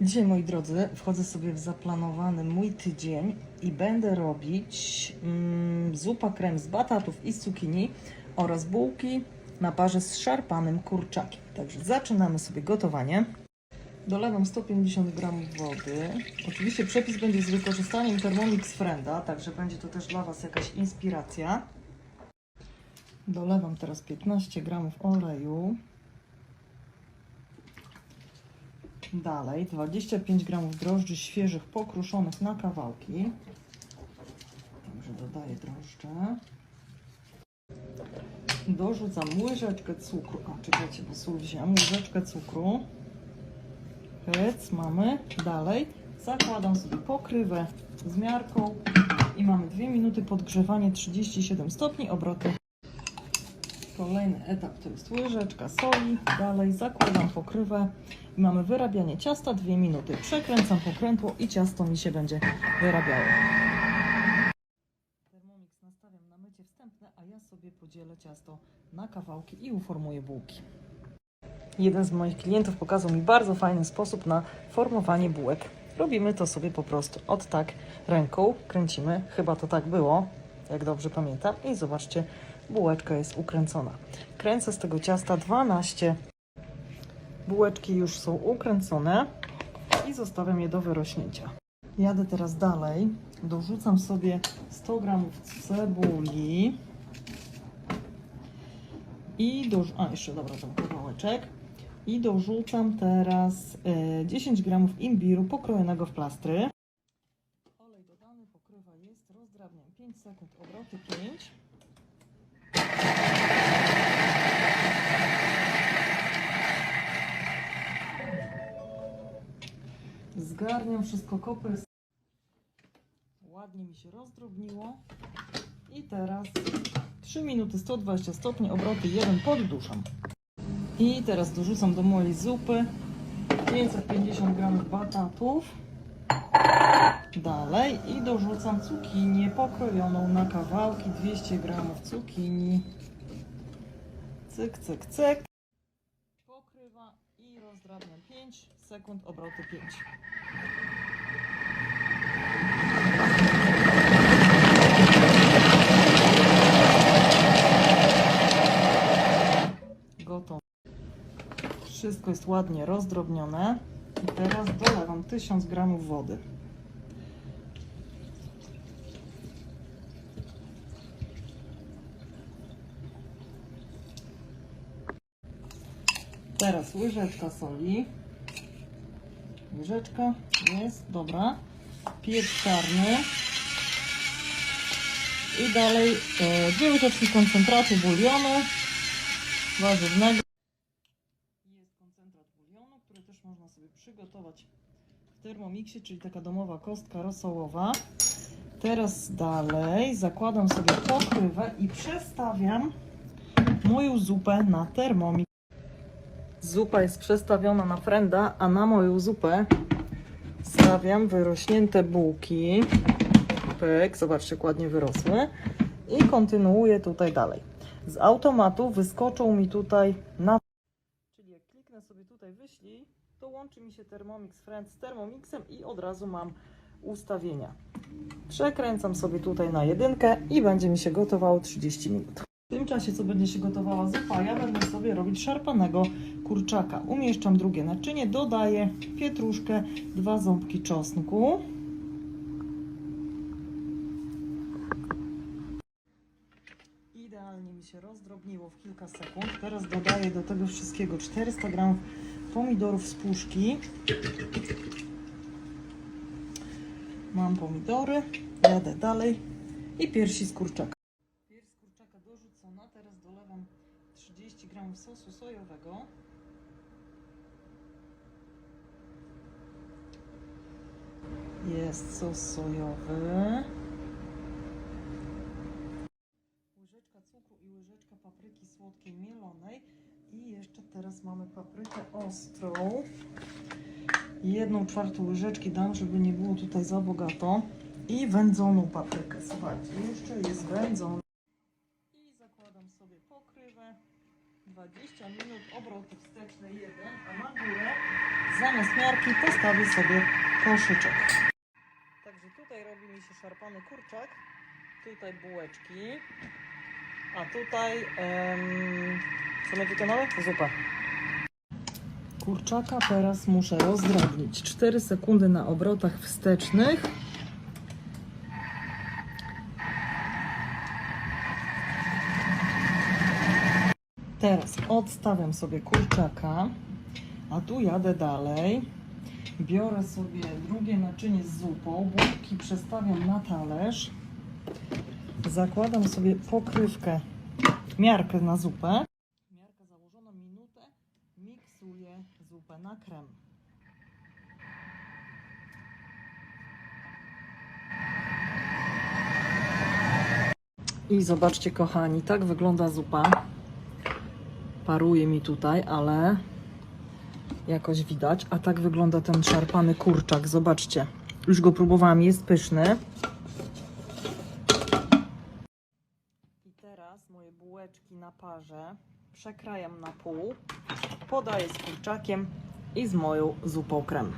Dzisiaj, moi drodzy, wchodzę sobie w zaplanowany mój tydzień i będę robić mm, zupa krem z batatów i z cukinii oraz bułki na parze z szarpanym kurczakiem. Także zaczynamy sobie gotowanie. Dolewam 150 g wody. Oczywiście przepis będzie z wykorzystaniem Thermomix Frienda, także będzie to też dla Was jakaś inspiracja. Dolewam teraz 15 g oleju. Dalej 25 g drożdży świeżych, pokruszonych na kawałki. Także dodaję drożdże. Dorzucam łyżeczkę cukru. A czekajcie, bo sól wziąłem. Łyżeczkę cukru. Hyc, mamy. Dalej zakładam sobie pokrywę z miarką i mamy 2 minuty podgrzewanie 37 stopni, obroty. Kolejny etap to jest łyżeczka soli. Dalej zakładam pokrywę mamy wyrabianie ciasta 2 minuty. Przekręcam pokrętło i ciasto mi się będzie wyrabiało. Thermomix nastawiam na mycie wstępne, a ja sobie podzielę ciasto na kawałki i uformuję bułki. Jeden z moich klientów pokazał mi bardzo fajny sposób na formowanie bułek. Robimy to sobie po prostu od tak ręką, kręcimy, chyba to tak było, jak dobrze pamiętam. I zobaczcie, bułeczka jest ukręcona. Kręcę z tego ciasta 12. Bułeczki już są ukręcone i zostawiam je do wyrośnięcia. Jadę teraz dalej. Dorzucam sobie 100 g cebuli. I do... A, jeszcze dobra, ten kawałeczek. I dorzucam teraz e, 10 g imbiru pokrojonego w plastry. Olej dodany, pokrywa jest, rozdrabniam 5 sekund, obroty 5. Zgarniam wszystko kopy. Ładnie mi się rozdrobniło. I teraz 3 minuty 120 stopni, obroty 1 podduszam. I teraz dorzucam do mojej zupy 550 g batatów. Dalej i dorzucam cukinię pokrojoną na kawałki 200 g cukinii. Cyk, cyk, cyk. Pokrywa i rozdrabniam 5 sekund, obroty 5. Gotowe. Wszystko jest ładnie rozdrobnione. I teraz dolewam 1000 g wody. Teraz łyżeczka soli. Łyżeczka jest, dobra. Pieprz czarny. I dalej e, dwie łyżeczki koncentratu bulionu warzywnego. Jest koncentrat bulionu, który też można sobie przygotować w termomiksie, czyli taka domowa kostka rosołowa. Teraz dalej zakładam sobie pokrywę i przestawiam moją zupę na termomix. Zupa jest przestawiona na frenda, a na moją zupę stawiam wyrośnięte bułki. Pyk, zobaczcie, ładnie wyrosły. I kontynuuję tutaj dalej. Z automatu wyskoczą mi tutaj na... Czyli jak kliknę sobie tutaj wyślij, to łączy mi się Thermomix Friend z Thermomixem i od razu mam ustawienia. Przekręcam sobie tutaj na jedynkę i będzie mi się gotowało 30 minut. W tym czasie, co będzie się gotowała zupa, ja będę sobie robić szarpanego kurczaka. Umieszczam drugie naczynie, dodaję pietruszkę, dwa ząbki czosnku. Idealnie mi się rozdrobniło w kilka sekund. Teraz dodaję do tego wszystkiego 400 g pomidorów z puszki. Mam pomidory, jadę dalej i piersi z kurczaka. Pierś z kurczaka dorzucona, teraz dolewam 30 g sosu sojowego. Jest sos sojowy. Łyżeczka cukru i łyżeczka papryki słodkiej mielonej. I jeszcze teraz mamy paprykę ostrą. Jedną czwartą łyżeczki dam, żeby nie było tutaj za bogato. I wędzoną paprykę. Słuchajcie, jeszcze jest wędzona. I zakładam sobie pokrywę. 20 minut obroty wsteczne 1, a na górę zamiast miarki postawię sobie koszyczek. Także tutaj robi mi się szarpany kurczak, tutaj bułeczki, a tutaj, em, co my tutaj mamy? Zupę. Kurczaka teraz muszę rozdrobnić. 4 sekundy na obrotach wstecznych. Teraz odstawiam sobie kurczaka, a tu jadę dalej. Biorę sobie drugie naczynie z zupą, bułki przestawiam na talerz. Zakładam sobie pokrywkę, miarkę na zupę. Na krem. I zobaczcie kochani, tak wygląda zupa. Paruje mi tutaj, ale jakoś widać. A tak wygląda ten szarpany kurczak. Zobaczcie. Już go próbowałam, jest pyszny. I teraz moje bułeczki na parze przekrajam na pół, podaję z kurczakiem i z moją zupą krem.